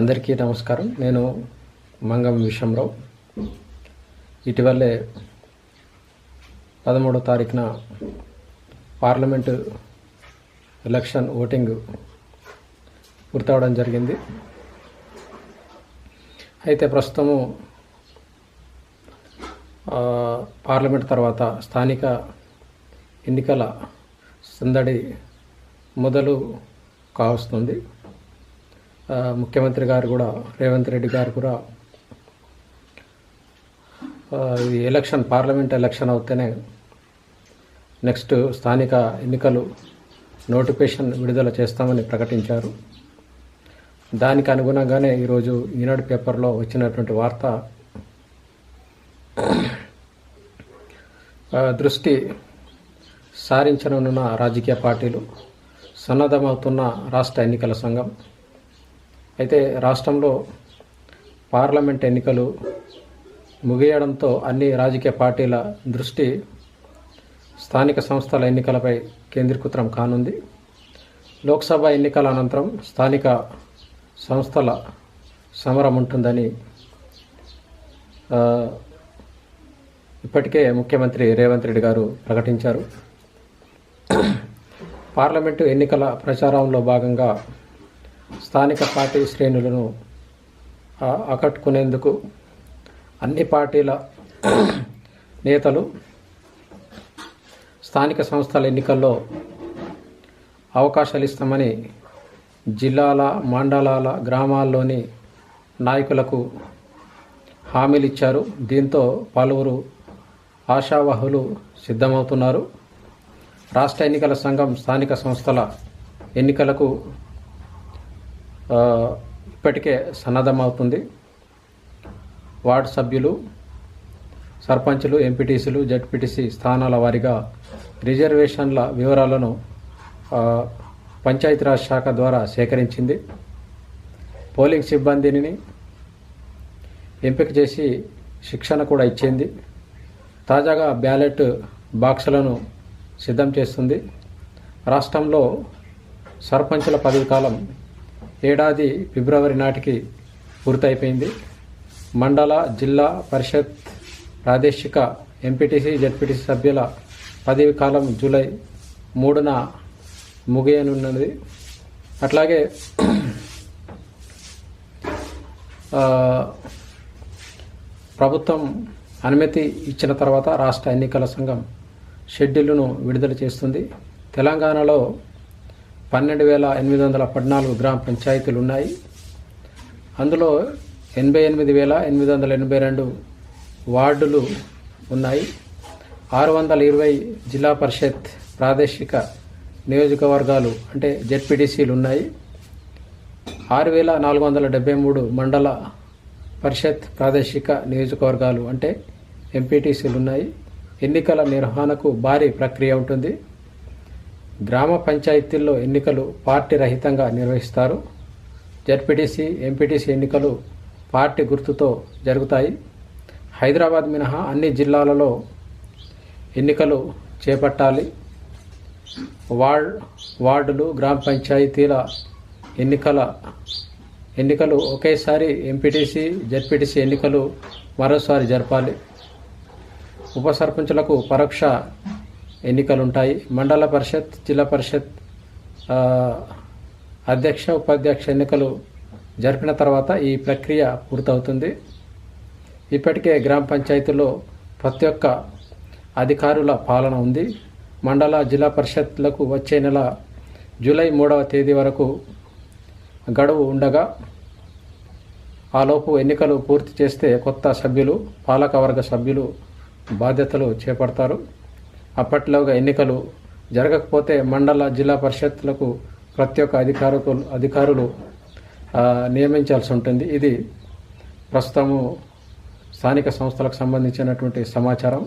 అందరికీ నమస్కారం. నేను మంగం విషంరావు ఇటీవలే పదమూడో తారీఖున పార్లమెంటు ఎలక్షన్ ఓటింగ్ పూర్తవడం జరిగింది. అయితే ప్రస్తుతము పార్లమెంట్ తర్వాత స్థానిక ఎన్నికల సందడి మొదలు కావస్తుంది. ముఖ్యమంత్రి గారు కూడా రేవంత్ రెడ్డి గారు కూడా ఇది ఎలక్షన్ పార్లమెంట్ ఎలక్షన్ అవుతేనే నెక్స్ట్ స్థానిక ఎన్నికలు నోటిఫికేషన్ విడుదల చేస్తామని ప్రకటించారు. దానికి అనుగుణంగానే ఈరోజు ఈనాడు పేపర్లో వచ్చినటువంటి వార్త దృష్టి సారించనున్న రాజకీయ పార్టీలు సన్నద్ధమవుతున్న రాష్ట్ర ఎన్నికల సంఘం అయితే రాష్ట్రంలో పార్లమెంట్ ఎన్నికలు ముగియడంతో అన్ని రాజకీయ పార్టీల దృష్టి స్థానిక సంస్థల ఎన్నికలపై కేంద్రీకృతం కానుంది. లోక్సభ ఎన్నికల అనంతరం స్థానిక సంస్థల సమరం ఉంటుందని ఇప్పటికే ముఖ్యమంత్రి రేవంత్ రెడ్డి గారు ప్రకటించారు. పార్లమెంటు ఎన్నికల ప్రచారంలో భాగంగా స్థానిక పార్టీ శ్రేణులను ఆకట్టుకునేందుకు అన్ని పార్టీల నేతలు స్థానిక సంస్థల ఎన్నికల్లో అవకాశాలు ఇస్తామని జిల్లాల మండలాల గ్రామాల్లోని నాయకులకు హామీలు ఇచ్చారు. దీంతో పలువురు ఆశావాహులు సిద్ధమవుతున్నారు. రాష్ట్ర ఎన్నికల సంఘం స్థానిక సంస్థల ఎన్నికలకు ఇప్పటికే సన్నద్ధమవుతుంది. వార్డు సభ్యులు సర్పంచులు ఎంపీటీసీలు జడ్పీటీసీ స్థానాల వారీగా రిజర్వేషన్ల వివరాలను పంచాయతీరాజ్ శాఖ ద్వారా సేకరించింది. పోలింగ్ సిబ్బందిని ఎంపిక చేసి శిక్షణ కూడా ఇచ్చింది. తాజాగా బ్యాలెట్ బాక్సులను సిద్ధం చేస్తుంది. రాష్ట్రంలో సర్పంచుల పదవి కాలం ఏడాది ఫిబ్రవరి నాటికి పూర్తయిపోయింది. మండల జిల్లా పరిషత్ ప్రాదేశిక ఎంపీటీసీ జడ్పీటీసీ సభ్యుల పదవి కాలం జూలై మూడున ముగియనున్నది. అట్లాగే ప్రభుత్వం అనుమతి ఇచ్చిన తర్వాత రాష్ట్ర ఎన్నికల సంఘం షెడ్యూల్ను విడుదల చేస్తుంది. తెలంగాణలో పన్నెండు వేల ఎనిమిది వందల పద్నాలుగు గ్రామ పంచాయతీలు ఉన్నాయి అందులో ఎనభై ఎనిమిది వేల ఎనిమిది వందల ఎనభై రెండు వార్డులు ఉన్నాయి. ఆరు వందల ఇరవై జిల్లా పరిషత్ ప్రాదేశిక నియోజకవర్గాలు అంటే జెడ్పీటీసీలు ఉన్నాయి. ఆరు వేల నాలుగు వందల డెబ్బై మూడు మండల పరిషత్ ప్రాదేశిక నియోజకవర్గాలు అంటే ఎంపీటీసీలు ఉన్నాయి. ఎన్నికల నిర్వహణకు భారీ ప్రక్రియ ఉంటుంది. గ్రామ పంచాయతీల్లో ఎన్నికలు పార్టీ రహితంగా నిర్వహిస్తారు. జడ్పీటీసీ ఎంపీటీసీ ఎన్నికలు పార్టీ గుర్తుతో జరుగుతాయి. హైదరాబాద్ మినహా అన్ని జిల్లాలలో ఎన్నికలు చేపట్టాలి. వార్డ్ వార్డులు గ్రామ పంచాయతీల ఎన్నికల ఎన్నికలు ఒకేసారి ఎంపీటీసీ జడ్పీటీసీ ఎన్నికలు మరోసారి జరపాలి. ఉప సర్పంచులకు పరోక్ష ఎన్నికలు ఉంటాయి మండల పరిషత్ జిల్లా పరిషత్ అధ్యక్ష ఉపాధ్యక్ష ఎన్నికలు జరిపిన తర్వాత ఈ ప్రక్రియ పూర్తవుతుంది. ఇప్పటికే గ్రామ పంచాయతీలో ప్రతి ఒక్క అధికారుల పాలన ఉంది. మండల జిల్లా పరిషత్లకు వచ్చే నెల జూలై మూడవ తేదీ వరకు గడువు ఉండగా ఆలోపు ఎన్నికలు పూర్తి చేస్తే కొత్త సభ్యులు పాలకవర్గ సభ్యులు బాధ్యతలు చేపడతారు. అప్పట్లోగా ఎన్నికలు జరగకపోతే మండల జిల్లా పరిషత్లకు ప్రతి ఒక్క అధికారులు అధికారులు నియమించాల్సి ఉంటుంది. ఇది ప్రస్తుతము స్థానిక సంస్థలకు సంబంధించినటువంటి సమాచారం.